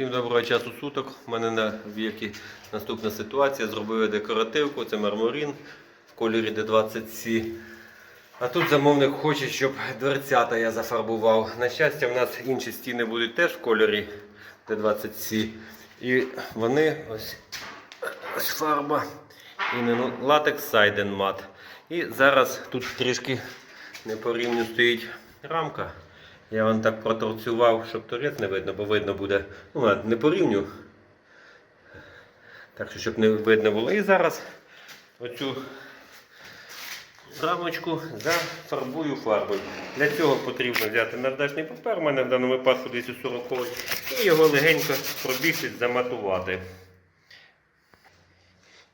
Всім доброго часу суток. У мене на віки наступна ситуація. Зробив я декоративку, це мармурін в кольорі D20C. А тут замовник хоче, щоб дверцята я зафарбував. На щастя, в нас інші стіни будуть теж в кольорі D20C. І вони ось, ось фарба. І не латекс сайден мат. І зараз тут трішки не по стоїть рамка. Я вам так проторцював, щоб торець не видно, бо видно буде. Ну, ладно, не по рівню. Так що, щоб не видно було. І зараз оцю рамочку зафарбую фарбою. Для цього потрібно взяти наждачний папер, у мене в даному випадку десь у 40 і його легенько пробігти, заматувати.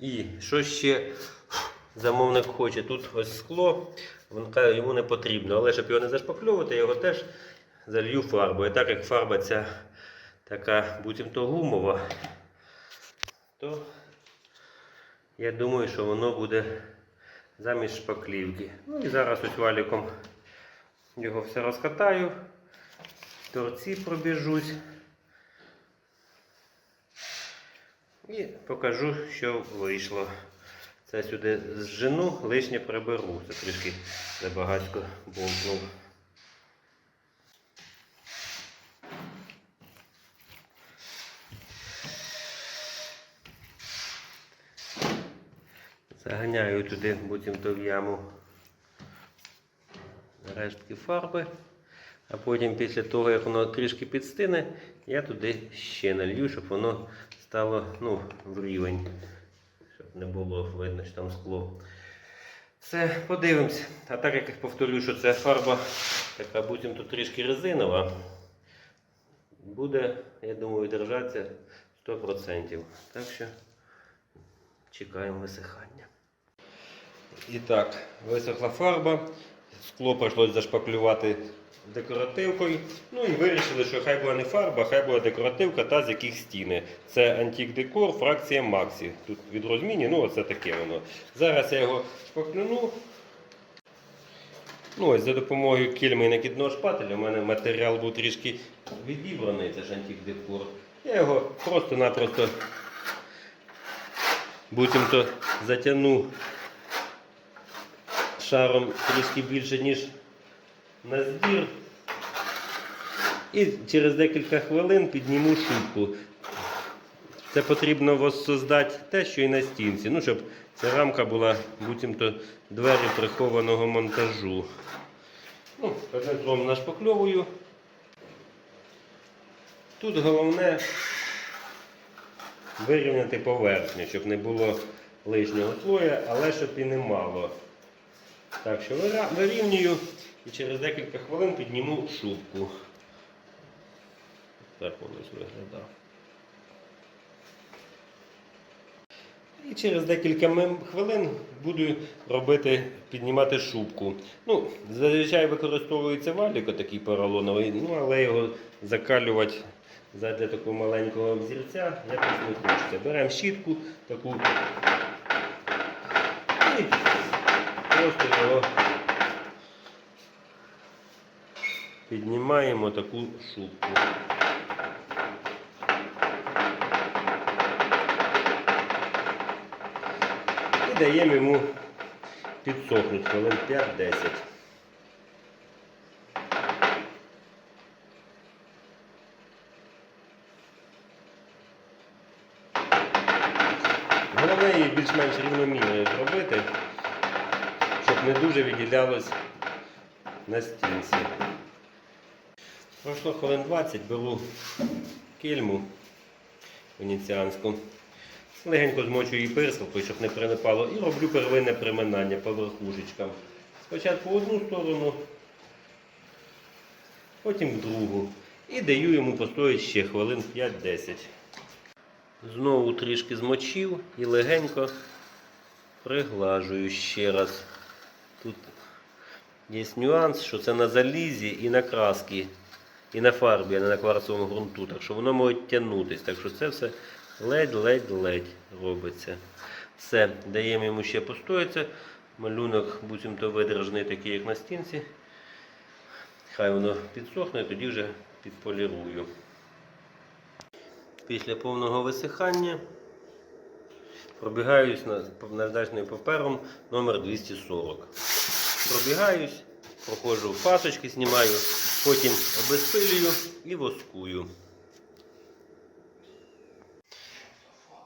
І що ще замовник хоче? Тут ось скло, йому не потрібно, але щоб його не зашпакльовувати, я його теж залью фарбою. Так як фарба ця така буцімто гумова, то я думаю, що воно буде замість шпаклівки. Ну і зараз ось валіком його все розкатаю, торці пробіжусь. І покажу, що вийшло. Це сюди зжену, лишнє приберу. Це трішки забагатько бумкнув. Заганяю туди буцімто в яму рештки фарби. А потім після того, як воно трішки підстине, я туди ще налью, щоб воно стало ну, в рівень, не було видно, що там скло. Все, подивимось. А так як я повторю, що це фарба така тут трішки резинова, буде, я думаю, держатися 100%. Так що чекаємо висихання. І так, висохла фарба, скло прийшлося зашпаклювати декоративкою. Ну і вирішили, що хай була не фарба, хай була декоративка та з яких стіни. Це Антік Декор, фракція Максі. Тут від розміні, ну оце таке воно. Зараз я його шпаклюну. Ну ось За допомогою кільми і накидного шпателя у мене матеріал був трішки відібраний, це ж Антік Декор. Я його просто-напросто буцімто затягну шаром трішки більше, ніж на збір. І через декілька хвилин підніму шубку. Це потрібно воссоздати те, що і на стінці. Ну, щоб ця рамка була буцімто двері прихованого монтажу. Ну, Пенетром нашпакльовую. Тут головне вирівняти поверхню, щоб не було лишнього слоя, але щоб і не мало. Так що вирівнюю і через декілька хвилин підніму шубку. Так воно виглядає. І через декілька хвилин буду робити, піднімати шубку. Ну, зазвичай використовується валік такий поролоновий, ну, але його закалювати задля такого маленького взірця якось не хочеться. Беремо щітку таку просто його піднімаємо таку шубку. І даємо йому підсохнути хвилин 5-10. Головне її більш-менш рівномірно зробити, не дуже відділялось на стінці. Пройшло хвилин 20, беру кільму венеціанську. Легенько змочую її пирскалкою, щоб не прилипало, і роблю первинне приминання по верхушечкам. Спочатку в одну сторону, потім в другу. І даю йому постояти ще хвилин 5-10. Знову трішки змочив і легенько приглажую ще раз. Тут є нюанс, що це на залізі і на краски, і на фарбі, а не на кварцевому ґрунту. Так що воно може тягнутися. Так що це все ледь-ледь-ледь робиться. Все, даємо йому ще постоятися. Малюнок буцімто видержаний такий, як на стінці. Хай воно підсохне, тоді вже підполірую. Після повного висихання пробігаюсь на- наждачним папером номер 240. Пробігаюсь, проходжу пасочки, знімаю, потім обезпилюю і воскую.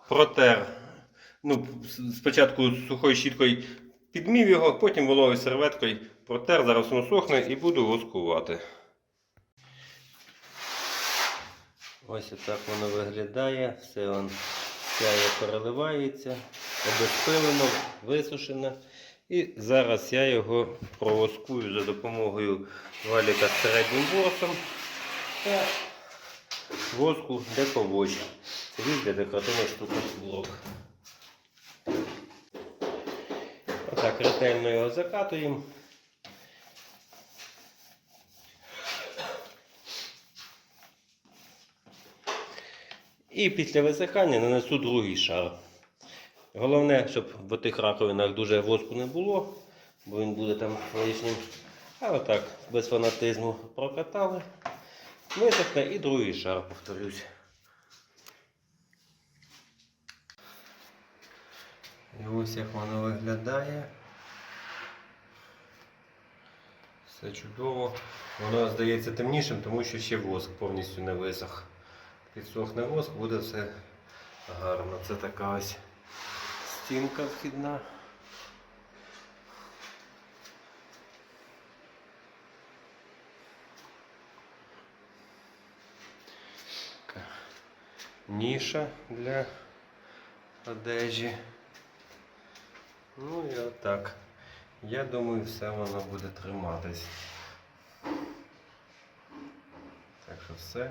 Протер. Ну, спочатку сухою щіткою підмів його, потім вологою серветкою протер, зараз воно сохне і буду воскувати. Ось отак воно виглядає, все он сяє переливається, обезпилено, висушено. І зараз я його провоскую за допомогою валіка з середнім ворсом та воску дековоч. Це для декоративних штукатурок. Отак ретельно його закатуємо. І після висихання нанесу другий шар. Головне, щоб в тих раковинах дуже воску не було, бо він буде там лишнім. А отак, без фанатизму прокатали. Висохне і другий шар повторюсь. І ось як воно виглядає. Все чудово. Воно здається темнішим, тому що ще воск повністю не висох. Підсохне воск, буде все гарно. Це така ось стінка вхідна. Така Ніша для одежі. Ну і отак. Я думаю, все воно буде триматись. Так що все.